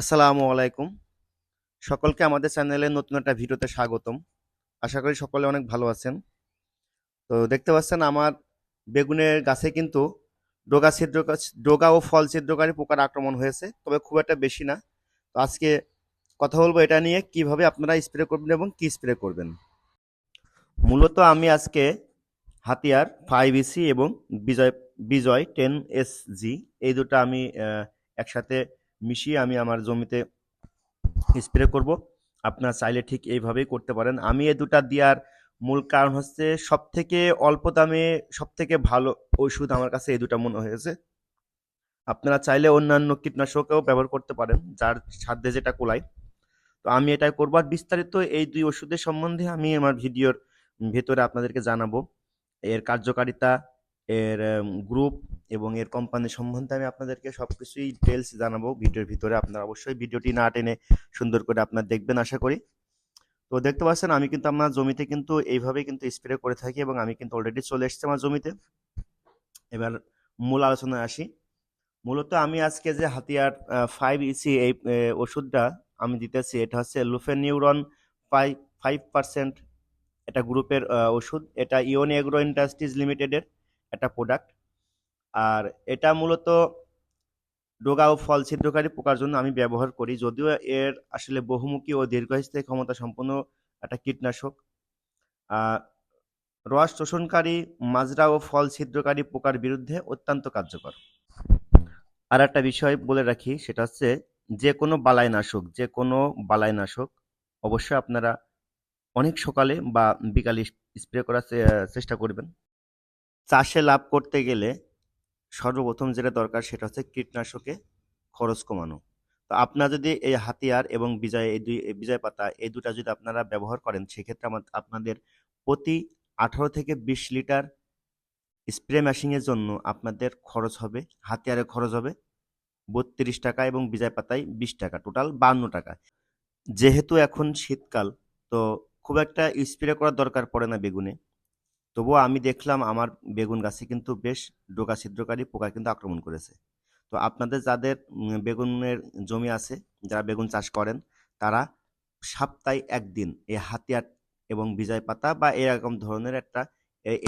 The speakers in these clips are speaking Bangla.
আসসালামু আলাইকুম। সকলকে আমাদের চ্যানেলে নতুন একটা ভিডিওতে স্বাগতম। আশা করি সকলে অনেক ভালো আছেন। তো দেখতে পাচ্ছেন আমার বেগুনের গাছে কিন্তু ডোগা ছিদ্র ডোগা ও ফল ছিদ্রকারী পোকার আক্রমণ হয়েছে, তবে খুব একটা বেশি না। তো আজকে কথা বলব এটা নিয়ে, কীভাবে আপনারা স্প্রে করবেন এবং কি স্প্রে করবেন। মূলত আমি আজকে হাতিয়ার ফাইভ ইসি এবং বিজয় বিজয় টেন এস জি, এই দুটো আমি একসাথে মিশিয়ে আমি আমার জমিতে স্প্রে করব। আপনার চাইলে ঠিক এইভাবেই করতে পারেন। আমি এই দুটা দেওয়ার মূল কারণ হচ্ছে সব থেকে অল্প দামে সব থেকে ভালো ওষুধ আমার কাছে এই দুটা মনে হয়েছে। আপনারা চাইলে অন্যান্য কীটনাশকও ব্যবহার করতে পারেন, যার সাধ্যে যেটা কোলায়। তো আমি এটাই করব আর বিস্তারিত এই দুই ওষুধের সম্বন্ধে আমি আমার ভিডিওর ভেতরে আপনাদেরকে জানাব। এর কার্যকারিতা এর গ্রুপ এবং এর কোম্পানি সম্বন্ধে আমি আপনাদেরকে সব কিছুই ডিটেলস জানাব ভিডিওর ভিতরে। আপনারা অবশ্যই ভিডিওটি না টেনে সুন্দর করে আপনারা দেখবেন, আশা করি। তো দেখতে পাচ্ছেন, আমি কিন্তু আমার জমিতে কিন্তু এইভাবে কিন্তু স্প্রে করে থাকি এবং আমি কিন্তু অলরেডি চলে এসেছি আমার জমিতে। এবার মূল আলোচনায় আসি। মূলত আমি আজকে যে হাতিয়ার ফাইভ ইসি এই ওষুধটা আমি দিতেছি, এটা হচ্ছে লুফেনিউরন ফাইভ ফাইভ পার্সেন্ট এটা গ্রুপের ওষুধ। এটা ইওন এগ্রো ইন্ডাস্ট্রিজ লিমিটেডের একটা প্রোডাক্ট আর এটা মূলত ডোগা ও ফল ছিদ্রকারী পোকার জন্য আমি ব্যবহার করি। যদিও এর আসলে বহুমুখী ও দীর্ঘস্থায়ী ক্ষমতা সম্পন্ন একটা কীটনাশক। রস শোষণকারী মাজরা ও ফল ছিদ্রকারী পোকার বিরুদ্ধে অত্যন্ত কার্যকর। আর একটা বিষয় বলে রাখি, সেটা হচ্ছে যে কোনো বালাইনাশক, যে কোনো বালাইনাশক অবশ্যই আপনারা অনেক সকালে বা বিকালে স্প্রে করার চেষ্টা করবেন। চাষে লাভ করতে গেলে সর্বপ্রথম যেটা দরকার সেটা হচ্ছে কীটনাশকে খরচ কমানো। তো আপনার যদি এই হাতিয়ার এবং বিজয় এই দুই বিজয় পাতা এই দুটা যদি আপনারা ব্যবহার করেন, সেক্ষেত্রে আমার- আপনাদের প্রতি আঠারো থেকে বিশ লিটার স্প্রে মেশিনের জন্য আপনাদের খরচ হবে, হাতিয়ারে খরচ হবে বত্রিশ টাকা এবং বিজয় পাতায় বিশ টাকা, টোটাল বান্ন টাকা। যেহেতু এখন শীতকাল, তো খুব একটা স্প্রে করার দরকার পড়ে না বেগুনে। তবুও আমি দেখলাম আমার বেগুন গাছে কিন্তু বেশ ডোকা ছিদ্রকারী পোকা কিন্তু আক্রমণ করেছে। তো আপনাদের যাদের বেগুনের জমি আছে, যারা বেগুন চাষ করেন, তারা সপ্তাহে একদিন এই হাতিয়ার এবং বিজয় পাতা বা এরকম ধরনের একটা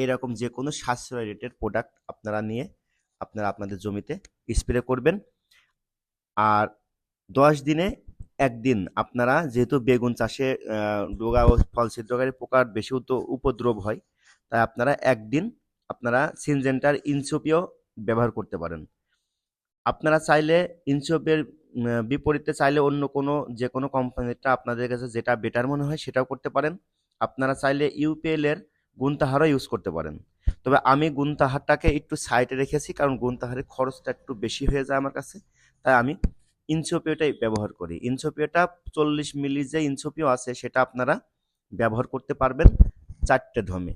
এরকম যে কোনো সাশ্রয় রেটের প্রোডাক্ট আপনারা নিয়ে আপনারা আপনাদের জমিতে স্প্রে করবেন। আর দশ দিনে একদিন আপনারা যেহেতু বেগুন চাষে ডোগা ও ফল ছিদ্রকারী পোকার বেশি উপদ্রব হয় তাই আপনারা একদিন আপনারা সিনজেন্টার ইনসোপিও ব্যবহার করতে পারেন। আপনারা চাইলে ইনসোপের বিপরীতে চাইলে অন্য কোনো, যে কোনো কোম্পানিটা আপনাদের কাছে যেটা বেটার মনে হয় সেটাও করতে পারেন। আপনারা চাইলে ইউপিএল এর গুণতাহারও ইউজ করতে পারেন। তবে আমি গুণতাহারটাকে একটু সাইডে রেখেছি কারণ গুণতাহারের খরচটা একটু বেশি হয়ে যায় আমার কাছে। তাই আমি ইনসোপিওটাই ব্যবহার করি। ইনসোপিওটা চল্লিশ মিলি যে ইনসোপিও আছে সেটা আপনারা ব্যবহার করতে পারবেন চারটে ধমে।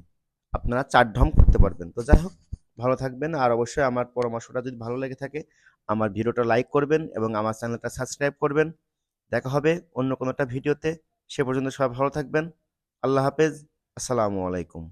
আপনারা চার ঢম করতে পারবেন। তো যাই হোক, ভালো থাকবেন। আর অবশ্যই আমার পরামর্শটা যদি ভালো লেগে থাকে, আমার ভিডিওটা লাইক করবেন এবং আমার চ্যানেলটা সাবস্ক্রাইব করবেন। দেখা হবে অন্য কোনো একটা ভিডিওতে। সে পর্যন্ত সবাই ভালো থাকবেন। আল্লাহ হাফেজ। আসসালামু আলাইকুম।